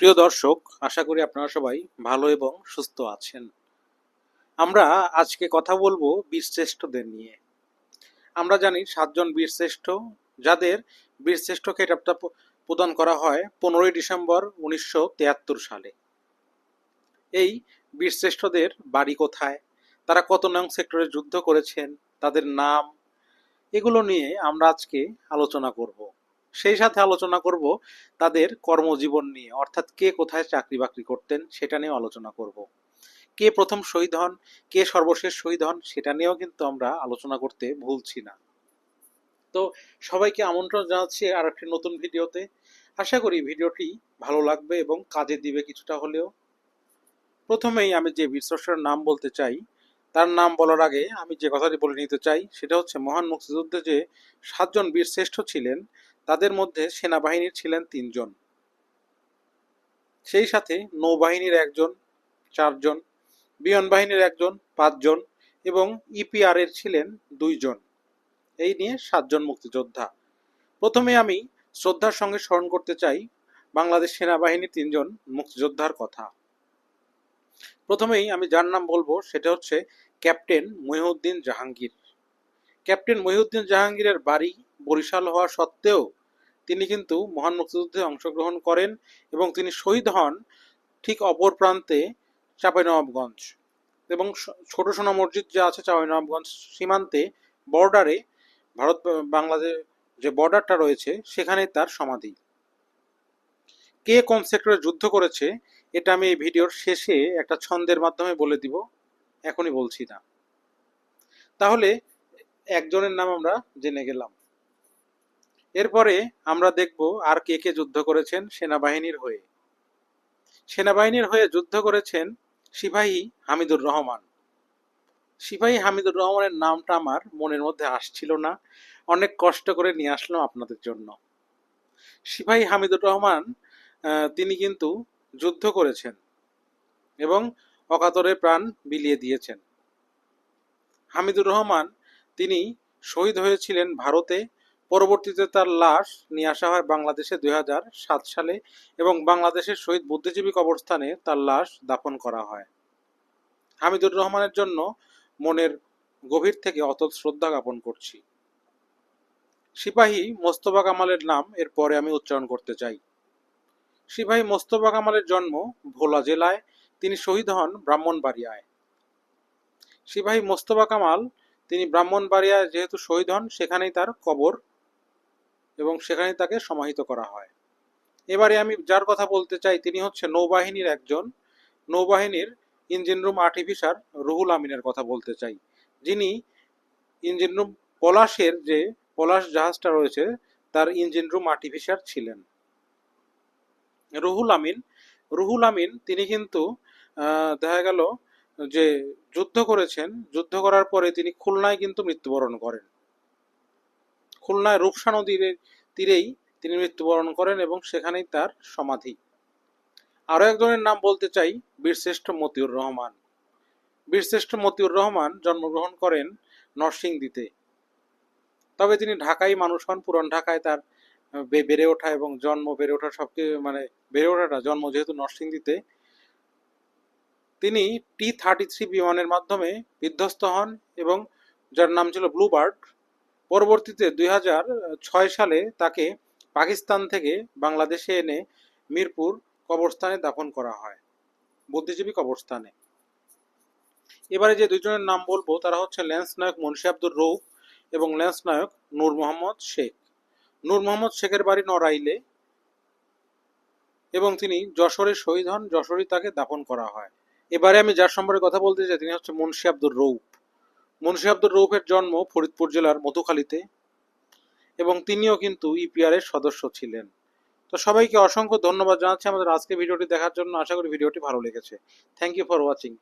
প্রিয় দর্শক, আশা করি আপনারা সবাই ভালো এবং সুস্থ আছেন। আমরা আজকে কথা বলব বীরশ্রেষ্ঠদের নিয়ে। আমরা জানি সাতজন বীরশ্রেষ্ঠ যাদের বীরশ্রেষ্ঠ প- প্রদান করা হয় পনেরোই ডিসেম্বর উনিশশো সালে। এই বীরশ্রেষ্ঠদের বাড়ি কোথায়? তারা কত নং সেক্টরে যুদ্ধ করেছেন? তাদের নাম? এগুলো নিয়ে আমরা আজকে আলোচনা করব। সেই সাথে আলোচনা করব তাদের কর্মজীবন নিয়ে। অর্থাৎ কে কোথায় চাকরি বাকরি করতেন সেটা নিয়েও আলোচনা করব। কে প্রথম শহীদ হন, কে সর্বশেষ শহীদ হন সেটা নিয়েও কিন্তু আমরা আলোচনা করতে ভুলছি না। তো সবাইকে আমন্ত্রণ জানাচ্ছি আর একটি নতুন ভিডিওতে। আশা করি ভিডিওটি ভালো লাগবে এবং কাজে দিবে কিছুটা হলেও। প্রথমেই আমি যে বীরশ্রেষ্ঠের নাম বলতে চাই, তার নাম বলার আগে আমি যে কথাটি বলে নিতে চাই, সেটা হচ্ছে মহান মুক্তিযুদ্ধে যে সাতজন বীরশ্রেষ্ঠ ছিলেন তাদের মধ্যে সেনাবাহিনীর ছিলেন তিনজন। সেই সাথে নৌবাহিনীর একজন, চারজন বিমান বাহিনীর একজন, পাঁচজন এবং ইপিআর এর ছিলেন দুইজন। এই নিয়ে সাতজন মুক্তিযোদ্ধা। প্রথমে আমি শ্রদ্ধার সঙ্গে স্মরণ করতে চাই বাংলাদেশ সেনাবাহিনীর তিনজন মুক্তিযোদ্ধার কথা। প্রথমেই আমি যার নাম বলব সেটা হচ্ছে ক্যাপ্টেন মহিউদ্দিন জাহাঙ্গীর। ক্যাপ্টেন মহিউদ্দিন জাহাঙ্গীরের বাড়ি বরিশাল হওয়া সত্ত্বেও তিনি কিন্তু মহান মুক্তিযুদ্ধে অংশগ্রহণ করেন এবং তিনি শহীদ হন ঠিক অপর প্রান্তে চাঁপাইনবাবগঞ্জ। এবং ছোট সোনা মসজিদ যে আছে চাঁপাইনবাবগঞ্জ সীমান্তে বর্ডারে ভারত, বাংলাদেশ যে বর্ডারটা রয়েছে সেখানে তার সমাধি। কে কোন সেক্টরে যুদ্ধ করেছে এটা আমি এই ভিডিওর শেষে একটা ছন্দের মাধ্যমে বলে দিব, এখনই বলছি না। তাহলে একজনের নাম আমরা জেনে গেলাম। এরপরে আমরা দেখব আর কে কে যুদ্ধ করেছেন সেনাবাহিনীর হয়ে। সেনাবাহিনীর হয়ে যুদ্ধ করেছেন সিপাহী হামিদুর রহমান। সিপাহী হামিদুর রহমানের নামটা আমার মনের মধ্যে আসছিল না, অনেক কষ্ট করে নিয়ে আসলাম আপনাদের জন্য। সিপাহী হামিদুর রহমান তিনি কিন্তু যুদ্ধ করেছেন এবং অকাতরে প্রাণ বিলিয়ে দিয়েছেন। হামিদুর রহমান, তিনি শহীদ হয়েছিলেন ভারতে পরবর্তীতে তার লাশ নিয়ে আসা হয় বাংলাদেশে দুই সাত সালে এবং বাংলাদেশের শহীদ বুদ্ধিজীবী কবরস্থানে তার লাশ দাফন করা হয়। হামিদুর রহমানের জন্য মনের গভীর থেকে অতল শ্রদ্ধা জ্ঞাপন করছি। সিপাহী মোস্তফা কামালের নাম এরপরে আমি উচ্চারণ করতে চাই। সিপাহী মোস্তফা কামালের জন্ম ভোলা জেলায়, তিনি শহীদ হন ব্রাহ্মণবাড়িয়ায়। সিপাহী মোস্তফা কামাল, তিনি ব্রাহ্মণবাড়িয়ায় যেহেতু শহীদ হন, সেখানেই তার কবর এবং সেখানে তাকে সমাহিত করা হয়। এবারে আমি যার কথা বলতে চাই, তিনি হচ্ছে নৌবাহিনীর একজন। নৌবাহিনীর ইঞ্জিন রুম আর্টিফিসার রুহুল আমিনের কথা বলতে চাই। যিনি ইঞ্জিন রুম পলাশের যে পলাশ জাহাজটা রয়েছে, তার ইঞ্জিন রুম আর্টিফিসার ছিলেন। রুহুল আমিন রুহুল আমিন তিনি কিন্তু দেখা গেল যে যুদ্ধ করেছেন। যুদ্ধ করার পরে তিনি খুলনায় কিন্তু মৃত্যুবরণ করেন। খুলনায় রূপসা নদীর তীরেই তিনি মৃত্যুবরণ করেন এবং সেখানেই তার সমাধি। আরও একজনের নাম বলতে চাই, বীরশ্রেষ্ঠ মতিউর রহমান। বীরশ্রেষ্ঠ মতিউর রহমান জন্মগ্রহণ করেন নরসিংদীতে। তবে তিনি ঢাকাই মানুষ হন, পুরান ঢাকায় তার বেড়ে ওঠা এবং জন্ম, বেড়ে ওঠা সবকে মানে বেড়ে ওঠাটা জন্ম যেহেতু নরসিংদীতে। তিনি টি থার্টি থ্রি বিমানের মাধ্যমে বিধ্বস্ত হন এবং যার নাম ছিল ব্লুবার্ড পরবর্তীতে দুই হাজার ছয় সালে তাকে পাকিস্তান থেকে বাংলাদেশে এনে মিরপুর কবরস্থানে দাফন করা হয়, বুদ্ধিজীবী কবরস্থানে। এবারে যে দুজনের নাম বলব, তারা হচ্ছে ল্যান্স নায়ক মুন্সি আব্দুর রৌফ এবং ল্যান্স নায়ক নূর মোহাম্মদ শেখ। নূর মোহাম্মদ শেখের বাড়ি নড়াইলে এবং তিনি যশোরে শহীদ হন, যশোরেই তাকে দাফন করা হয়। এবারে আমি যার সম্পর্কে কথা বলতে চাই, তিনি হচ্ছে মুন্সি আব্দুর রৌফ মুন্সি আব্দুর রৌফের জন্ম ফরিদপুর জেলার মধুখালীতে এবং তিনিও কিন্তু ইপিআর এর সদস্য ছিলেন। তো সবাইকে অসংখ্য ধন্যবাদ জানাচ্ছি আমাদের আজকে ভিডিওটি দেখার জন্য। আশা করি ভিডিওটি ভালো লেগেছে। Thank you for watching